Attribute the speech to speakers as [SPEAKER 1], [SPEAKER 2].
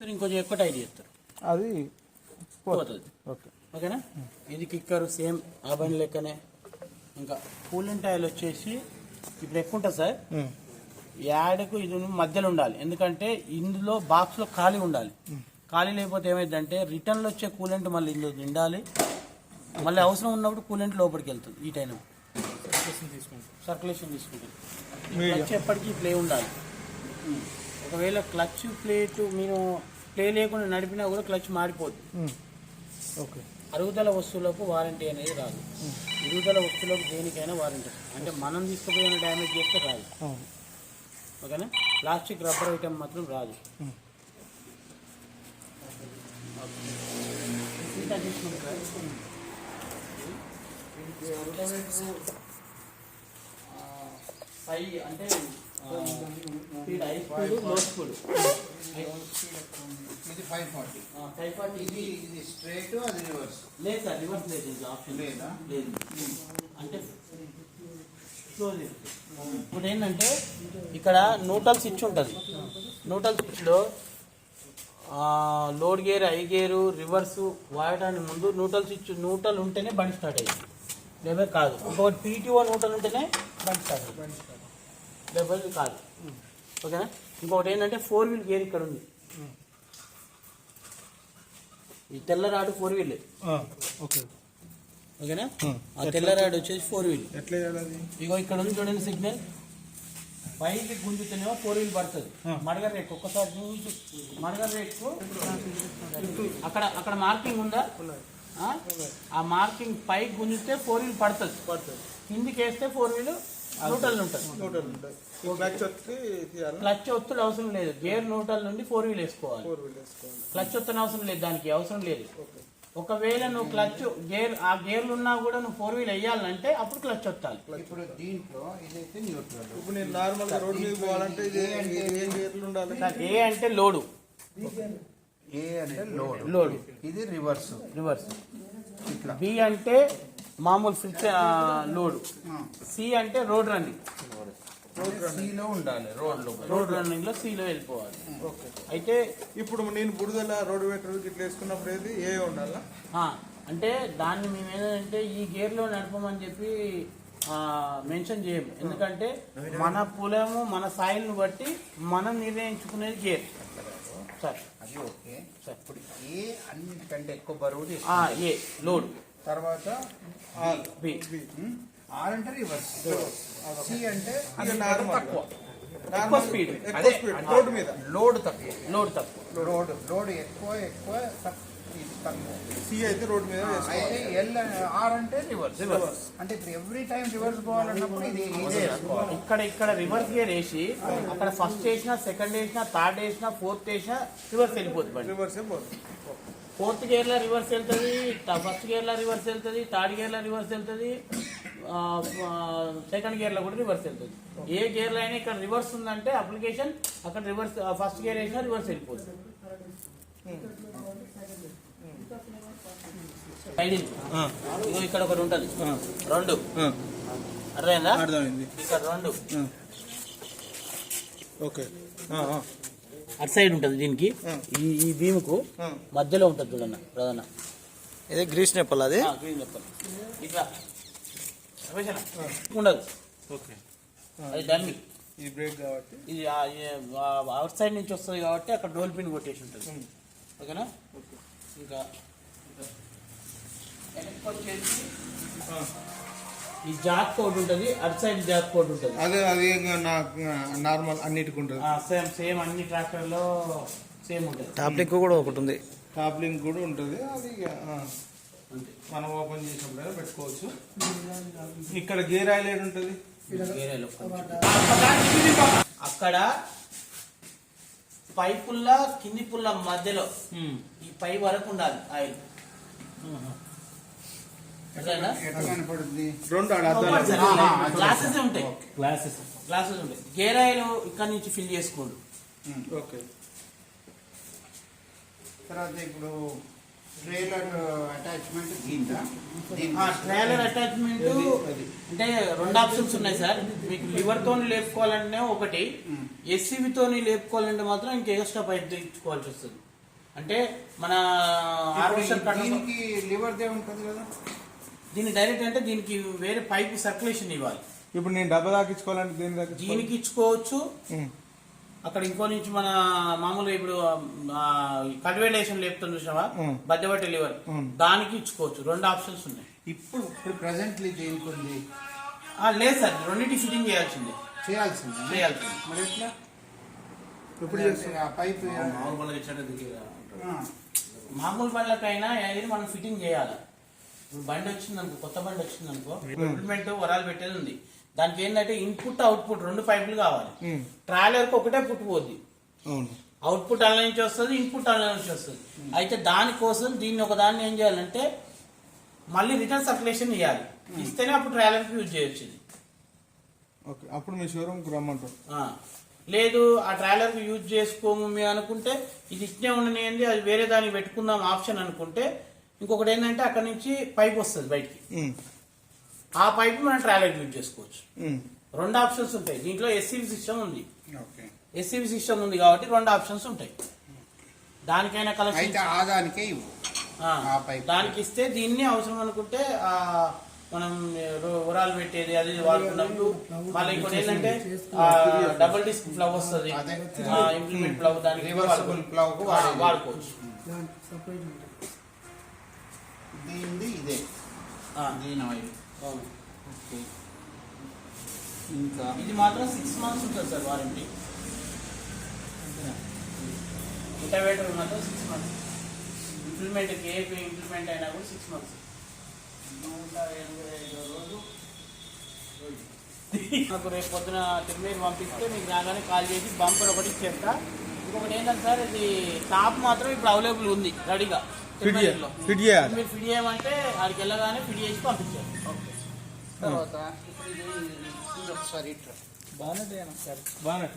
[SPEAKER 1] సరే ఇంకొంచెం ఎక్కువ టైట్ చేస్తారు.
[SPEAKER 2] అది
[SPEAKER 1] పోతుంది.
[SPEAKER 2] ఓకే.
[SPEAKER 1] ఓకేనా? ఇది కిక్కర్ సేమ్ ఆ బండి లెక్కనే. ఇంకా కూలింగ్ ఆయిల్ వచ్చేసి ఇప్పుడు ఎక్కువ ఉంటుంది సార్. యాడకు ఇది మధ్యలో ఉండాలి. ఎందుకంటే ఇందులో బాక్స్లో ఖాళీ ఉండాలి. ఖాళీ లేకపోతే ఏమైందంటే రిటర్న్లో వచ్చే కూలెంట్ మళ్ళీ ఇందులో నిండాలి. మళ్ళీ అవసరం ఉన్నప్పుడు కూలెంట్ లోపలికి వెళ్తుంది ఈ టైం సర్క్యులేషన్ తీసుకుంటుంది. క్లచ్ ఎప్పటికీ ప్లే ఉండాలి. ఒకవేళ క్లచ్ ప్లేట్ మీరు ప్లే లేకుండా నడిపినా కూడా క్లచ్ మాడిపోద్ది
[SPEAKER 2] ఓకే.
[SPEAKER 1] అరుగుదల వస్తువులకు వారంటీ అనేది రాదు. ఇరుగుదల వస్తువులకు దేనికైనా వారంటీ. అంటే మనం తీసుకుపోయిన డ్యామేజ్ చేస్తే రాదు. ఓకేనా? ప్లాస్టిక్ రబ్బర్ ఐటమ్ మాత్రం రాదు. ఇంకా తీసుకుంటే సార్. ఇది ఆ, పై అంటే ఆ, స్పీడ్ హై స్పీడ్లో స్పీడ్
[SPEAKER 3] ఇది ఫైవ్ ఫార్టీ
[SPEAKER 1] ఆ, హై ఫార్టీ
[SPEAKER 3] ఇది ఇది. స్ట్రైట్ అది రివర్స్
[SPEAKER 1] లేదు సార్ రివర్స్ లేదు ఇది ఆప్షన్
[SPEAKER 3] లేదా?
[SPEAKER 1] లేదు. అంటే స్లో లేదు ఇప్పుడు ఏంటంటే ఇక్కడ న్యూట్రల్ స్విచ్ ఉంటుంది. న్యూట్రల్ స్విచ్లో లోడ్ గేర్ ఐ గేరు రివర్స్ వాడటానికి ముందు న్యూట్రల్ స్విచ్ న్యూట్రల్ ఉంటేనే బండి స్టార్ట్ అయ్యింది. లేకపోతే కాదు. ఇంకొకటి పీటీఓ న్యూట్రల్ ఉంటేనే లేకపోతే కాదు ఓకేనా ఇంకొకటి ఏంటంటే ఫోర్ వీల్ గేర్ ఇక్కడ ఉంది. ఈ తెల్ల రాడు ఫోర్ వీల్
[SPEAKER 2] ఓకే.
[SPEAKER 1] ఓకేనా ఆ తెల్ల రాడ్ వచ్చేసి ఫోర్ వీల్
[SPEAKER 2] ఎట్లా
[SPEAKER 1] ఇగో ఇక్కడ ఉంది చూడండి సిగ్నల్ పైకి గుంజుతేనేమో ఫోర్ వీల్ పడుతుంది. మడగర్ రేక్ ఒక్కసారి చూసి. మడగర్ రేక్. అక్కడ అక్కడ మార్కింగ్ ఉందా? ఆ? ఆ మార్కింగ్ పైకి గుంజితే ఫోర్ వీల్ పడుతుంది.
[SPEAKER 2] పడుతుంది.
[SPEAKER 1] కిందికి వేస్తే ఫోర్ వీల్ న్యూట్రల్ ఉంటుంది
[SPEAKER 2] తీయాలి?
[SPEAKER 1] క్లచ్ ఒత్తుడు అవసరం లేదు. గేర్ న్యూట్రల్ నుండి ఫోర్ వీల్ వేసుకోవాలి.
[SPEAKER 2] ఫోర్ వీల్ వేసుకోవాలి.
[SPEAKER 1] క్లచ్ ఒత్తన అవసరం లేదు దానికి అవసరం లేదు.
[SPEAKER 2] ఓకే.
[SPEAKER 1] ఒకవేళ నువ్వు క్లచ్ గేర్ ఆ గేర్లు ఉన్నా కూడా నువ్వు ఫోర్ వీల్ వేయాలంటే అప్పుడు క్లచ్ ఒత్తాలి.
[SPEAKER 3] ఇప్పుడు దీంట్లో ఇదైతే న్యూట్రల్
[SPEAKER 2] ఇప్పుడు నేను నార్మల్గా రోడ్ మీద పోవాలంటే ఇది ఏం గేర్లు ఉండాలి?
[SPEAKER 1] ఏ అంటే లోడు.
[SPEAKER 3] ఏ అంటే లోడ్.
[SPEAKER 1] లోడు.
[SPEAKER 3] ఇది రివర్స్.
[SPEAKER 1] రివర్స్. బి అంటే మామూలు ఫ్రిచ్ లోడ్. సి అంటే రోడ్ రన్నింగ్.
[SPEAKER 3] సీలో ఉండాలి రోడ్లో
[SPEAKER 1] రోడ్ రన్నింగ్లో సిలో వెళ్ళిపోవాలి.
[SPEAKER 2] ఓకే.
[SPEAKER 1] అయితే
[SPEAKER 2] ఇప్పుడు నేను బురదల రోడ్ వెటర్ ఇట్లా వేసుకున్నప్పుడు ఏది ఏ ఉండాలా?
[SPEAKER 1] ఆ, అంటే దాన్ని మేము ఏంటంటే ఈ గేర్లో నడపమని చెప్పి మెన్షన్ చేయము. ఎందుకంటే మన పొలము మన సాయిల్ని బట్టి మనం నిర్ణయించుకునేది గేర్. సార్.
[SPEAKER 3] అది ఓకే.
[SPEAKER 1] సార్.
[SPEAKER 3] ఇప్పుడు ఏ అన్నిటికంటే ఎక్కువ బరువు.
[SPEAKER 1] A load.
[SPEAKER 3] తర్వాత
[SPEAKER 1] బి.
[SPEAKER 3] ఉమ్, ఆర్ అంటే రివర్స్. సి అంటే
[SPEAKER 1] తక్కువ. ఎక్కువ స్పీడ్.
[SPEAKER 2] రోడ్ మీద.
[SPEAKER 3] లోడ్ తక్కువ.
[SPEAKER 1] లోడ్ తక్కువ.
[SPEAKER 3] లోడ్. లోడ్. ఎక్కువ ఎక్కువ
[SPEAKER 2] సి అయితే రోడ్ మీద
[SPEAKER 3] అయితే ఎల్ ఆర్ అంటే రివర్స్.
[SPEAKER 1] రివర్స్.
[SPEAKER 3] అంటే ఇప్పుడు ఎవ్రీ టైం రివర్స్ పోవాలన్నప్పుడు ఇది
[SPEAKER 1] ఇక్కడ ఇక్కడ రివర్స్ గేర్ వేసి అక్కడ ఫస్ట్ వేసినా సెకండ్ వేసినా థర్డ్ వేసినా ఫోర్త్ వేసినా రివర్స్ వెళ్ళిపోతుంది
[SPEAKER 2] రివర్స్ పోతుంది
[SPEAKER 1] ఫోర్త్ గేర్లో రివర్స్ వెళ్తుంది ఫస్ట్ గేర్లో రివర్స్ వెళ్తుంది థర్డ్ గేర్లో రివర్స్ వెళ్తుంది సెకండ్ గేర్లో కూడా రివర్స్ వెళ్తుంది. ఏ గేర్లో అయినా ఇక్కడ రివర్స్ ఉందంటే అప్లికేషన్ అక్కడ రివర్స్ ఫస్ట్ గేర్ వేసినా రివర్స్ వెళ్ళిపోతుంది రైడింగ్ ఇక్కడ ఒకటి ఉంటుంది. రెండు. అర్థమైందా?
[SPEAKER 2] అర్థమైంది.
[SPEAKER 1] ఇక్కడ రెండు.
[SPEAKER 2] ఓకే.
[SPEAKER 1] అటు సైడ్ ఉంటుంది దీనికి. ఈ ఈ భీముకు. మధ్యలో ఉంటుంది చూడన్న ప్రధాన.
[SPEAKER 2] ఇది గ్రీస్ నెప్పల్ అది?
[SPEAKER 1] ఆ, గ్రీన్ చెప్పాలి ఇట్లా. ఉండదు.
[SPEAKER 2] ఓకే.
[SPEAKER 1] అది డమ్మి
[SPEAKER 2] ఈ బ్రేక్ కాబట్టి?
[SPEAKER 1] ఇది అవుట్ సైడ్ నుంచి వస్తుంది కాబట్టి అక్కడ డోల్ పిన్ కొట్టేసి ఉంటుంది. ఓకేనా? ఇంకా. వచ్చేసి ఈ జాక్ కోడ్ ఉంటుంది అటు సైడ్ జాక్ కోడ్ ఉంటుంది.
[SPEAKER 2] అదే అది నార్మల్ అన్నిటికి ఉంటుంది.
[SPEAKER 1] సేమ్ సేమ్ అన్ని ట్రాక్టర్లో సేమ్ ఉంటుంది.
[SPEAKER 4] టాప్ లింక్ కూడా ఒకటి ఉంది.
[SPEAKER 2] టాప్ లింక్ కూడా ఉంటుంది. అది మనం ఓపెన్ చేసినప్పుడు పెట్టుకోవచ్చు. ఇక్కడ గేర్ ఆయిల్ ఏడు ఉంటుంది.
[SPEAKER 1] అక్కడ పై పుల్ల కింది పుల్ల మధ్యలో ఈ పై వరకు ఉండాలి ఆయిల్ అర్థమైందా?
[SPEAKER 3] ఎట్లా కనపడుతుంది
[SPEAKER 2] రెండు ఆడ అద్దాలు.
[SPEAKER 1] ఆహా, గ్లాసెస్ ఉంటాయి. గ్లాసెస్. గ్లాసెస్ ఉంటాయి. గేర్ ఆయిల్ ఇక్కడ నుంచి ఫిల్ చేసుకోండి.
[SPEAKER 2] ఓకే.
[SPEAKER 3] తర్వాత ఇప్పుడు ట్రైలర్ అటాచ్మెంట్
[SPEAKER 1] ట్రైలర్ అటాచ్మెంట్ అంటే రెండు ఆప్షన్స్ ఉన్నాయి సార్. మీకు లివర్ తోని లేపుకోవాలంటే ఒకటి ఎస్సీబీ తోని లేపుకోవాలంటే మాత్రం ఇంకా ఎక్స్ట్రా పైప్ తెచ్చుకోవాల్సి వస్తుంది. అంటే మన
[SPEAKER 3] దీనికి లివర్ దే ఉంటుంది కదా.
[SPEAKER 1] దీన్ని డైరెక్ట్ అంటే దీనికి వేరే పైప్ సర్క్యులేషన్ ఇవ్వాలి.
[SPEAKER 2] ఇప్పుడు నేను డబ్బా దాకించుకోవాలంటే దేని దాకా
[SPEAKER 1] దీనికి ఇచ్చుకోవచ్చు. అక్కడ ఇంకో నుంచి మన మామూలుగా ఇప్పుడు కల్టివేటేషన్ లేపుతుంది చూసావా?
[SPEAKER 2] ఉం.
[SPEAKER 1] బద్దెబట్టి లివర్.
[SPEAKER 2] ఉం.
[SPEAKER 1] దానికి ఇచ్చుకోవచ్చు. రెండు ఆప్షన్స్ ఉన్నాయి.
[SPEAKER 3] ఇప్పుడు ఇప్పుడు ప్రెసెంట్లీ దేనికి ఉంది?
[SPEAKER 1] ఆ, లేదు సార్. రెండింటి ఫిట్టింగ్ చేయాల్సిందే.
[SPEAKER 3] చేయాల్సింది.
[SPEAKER 1] చేయాల్సిందే.
[SPEAKER 3] మరి ఎట్లా?
[SPEAKER 2] ఇప్పుడు
[SPEAKER 3] ఆ పైప్
[SPEAKER 1] మామూలు బండ్లకైనా ఏది మనం ఫిట్టింగ్ చేయాలి. బండి వచ్చింది అనుకో కొత్త బండి వచ్చింది అనుకో ఇంప్లిమెంట్ వరాలు పెట్టేది ఉంది దానికి ఏంటంటే ఇన్పుట్ అవుట్పుట్ రెండు పైపులు కావాలి. ట్రాలర్కి ఒకటే పుట్టు పోద్ది. అవుట్పుట్ అల్ల నుంచి వస్తుంది ఇన్పుట్ అల్ల నుంచి వస్తుంది. అయితే దానికోసం దీన్ని ఒక దాన్ని ఏం చేయాలంటే మళ్ళీ రిటర్న్ సర్క్యులేషన్ ఇవ్వాలి ఇస్తేనే అప్పుడు ట్రాలర్కి యూజ్ చేయొచ్చు ఇది
[SPEAKER 2] ఓకే అప్పుడు మీ షోరూమ్కి రమ్మంటారు.
[SPEAKER 1] లేదు ఆ ట్రాలర్కి యూజ్ చేసుకోము అనుకుంటే ఇది ఇట్నే ఉండనియండి అది వేరే దానికి పెట్టుకుందాం ఆప్షన్ అనుకుంటే ఇంకొకటి ఏంటంటే అక్కడ నుంచి పైప్ వస్తుంది బయటికి. ఆ పైప్ మనం ట్రాలర్కి యూజ్ చేసుకోవచ్చు. రెండు ఆప్షన్స్ ఉంటాయి. దీంట్లో ఎస్సీబీ సిస్టమ్ ఉంది.
[SPEAKER 3] ఓకే.
[SPEAKER 1] ఎస్సీబీ సిస్టమ్ ఉంది కాబట్టి రెండు ఆప్షన్స్ ఉంటాయి. దానికైనా
[SPEAKER 3] అయితే
[SPEAKER 1] కలెక్షన్
[SPEAKER 3] ఆదానికే.
[SPEAKER 1] దానికి ఇస్తే దీన్ని అవసరం అనుకుంటే ఆ మనం ఉరాలు పెట్టేది అది వాడుకున్నప్పుడు మళ్ళీ ఇంకోటి ఏంటంటే డబుల్ డిస్క్ ప్లవ్ వస్తుంది. ఇంప్లిమెంట్ ప్లవ్ దానికి. వాడుకోవచ్చు.
[SPEAKER 3] ఆయిల్
[SPEAKER 1] అవును.
[SPEAKER 3] ఓకే. ఇంకా
[SPEAKER 1] ఇది మాత్రం సిక్స్ మంత్స్ ఉంటుంది సార్ వారంటీ ఇంటర్వేటర్ మాత్రం సిక్స్ మంత్స్ ఇంప్లిమెంట్ ఏ ఇంప్లిమెంట్ అయినా కూడా సిక్స్ మంత్స్ నూట ఎనభై ఐదో రోజు. నాకు రేపు పొద్దున తిరుమల పంపిస్తే మీకు రాగానే కాల్ చేసి బంపర్ ఒకటి ఇచ్చేస్తా. ఇంకొకటి ఏంటంటే సార్ ఇది టాప్ మాత్రం ఇప్పుడు అవైలబుల్ ఉంది రెడీగా
[SPEAKER 2] ఫిట్ ఫిట్ చేయాలి.
[SPEAKER 1] మీరు ఫిట్ చేయమంటే ఆడికి వెళ్ళగానే ఫిట్ చేసి పంపించారు ఓకే.
[SPEAKER 3] తర్వాత ఇప్పుడు ఇది ఒకసారి
[SPEAKER 1] బాగానే
[SPEAKER 2] బాగానే